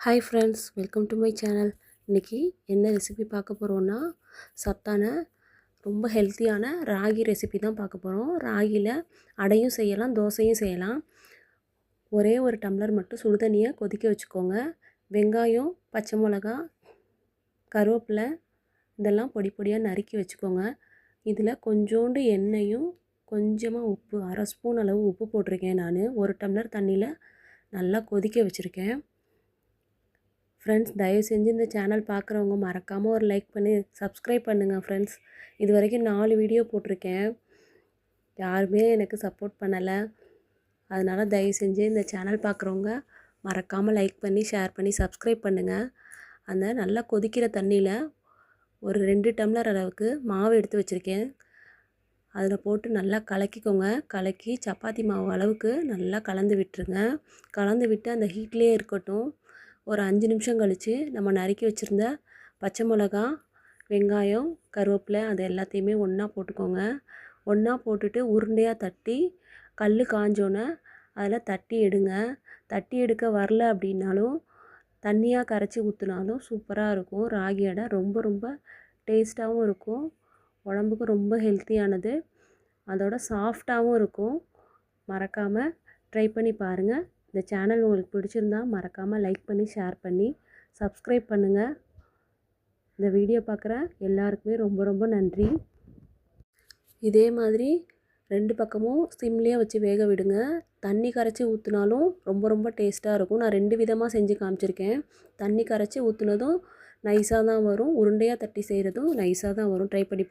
Hi friends welcome to my channel இன்றைக்கி என்ன recipe பார்க்க போகிறோன்னா சத்தான ரொம்ப ஹெல்த்தியான ராகி ரெசிபி தான் பார்க்க போகிறோம் ராகியில் அடையும் செய்யலாம் தோசையும் செய்யலாம். ஒரே ஒரு டம்ளர் மட்டும் சுடுதண்ணியை கொதிக்க வச்சுக்கோங்க. வெங்காயம் பச்சை மிளகா கருவேப்பிலை இதெல்லாம் பொடி பொடியாக நறுக்கி வச்சுக்கோங்க. இதில் கொஞ்சோண்டு எண்ணெயும் கொஞ்சமாக உப்பு அரை ஸ்பூன் அளவு உப்பு போட்டிருக்கேன் நான். ஒரு டம்ளர் தண்ணியில் நல்லா கொதிக்க வச்சுருக்கேன். ஃப்ரெண்ட்ஸ் தயவு செஞ்சு இந்த சேனல் பார்க்குறவங்க மறக்காமல் ஒரு லைக் பண்ணி சப்ஸ்கிரைப் பண்ணுங்கள் ஃப்ரெண்ட்ஸ் இது வரைக்கும் நாலு வீடியோ போட்டிருக்கேன். யாருமே எனக்கு சப்போர்ட் பண்ணலை. அதனால் தயவு செஞ்சு இந்த சேனல் பார்க்குறவங்க மறக்காமல் லைக் பண்ணி ஷேர் பண்ணி சப்ஸ்கிரைப் பண்ணுங்கள் அந்த நல்லா கொதிக்கிற தண்ணியில் ஒரு ரெண்டு டம்ளர் அளவுக்கு மாவு எடுத்து வச்சுருக்கேன். அதில் போட்டு நல்லா கலக்கிக்கோங்க. கலக்கி சப்பாத்தி மாவு அளவுக்கு நல்லா கலந்து விட்டுருங்க. கலந்து விட்டு அந்த ஹீட்லேயே இருக்கட்டும். ஒரு அஞ்சு நிமிஷம் கழித்து நம்ம நறுக்கி வச்சுருந்த பச்சை மிளகா வெங்காயம் கருவேப்பிலை அது எல்லாத்தையுமே ஒன்றா போட்டுக்கோங்க. ஒன்றா போட்டுட்டு உருண்டையாக தட்டி கல் காஞ்சோன்னே அதில் தட்டி எடுங்க. தட்டி எடுக்க வரல அப்படின்னாலும் தண்ணியாக கரைச்சி ஊற்றினாலும் சூப்பராக இருக்கும். ராகி அடை ரொம்ப ரொம்ப டேஸ்ட்டாகவும் இருக்கும். உடம்புக்கு ரொம்ப ஹெல்த்தியானது. அதோட சாஃப்டாகவும் இருக்கும். மறக்காமல் ட்ரை பண்ணி பாருங்கள் இந்த சேனல் உங்களுக்கு பிடிச்சிருந்தா மறக்காமல் லைக் பண்ணி ஷேர் பண்ணி சப்ஸ்கிரைப் பண்ணுங்கள் இந்த வீடியோ பார்க்குற எல்லாருக்குமே ரொம்ப ரொம்ப நன்றி. இதே மாதிரி ரெண்டு பக்கமும் சிம்லேயே வச்சு வேக விடுங்க. தண்ணி கரைச்சி ஊற்றினாலும் ரொம்ப ரொம்ப டேஸ்ட்டாக இருக்கும். நான் ரெண்டு விதமாக செஞ்சு காமிச்சிருக்கேன். தண்ணி கரைச்சி ஊற்றுனதும் நைஸாக தான் வரும். உருண்டையாக தட்டி செய்கிறதும் நைஸாக தான் வரும். ட்ரை பண்ணி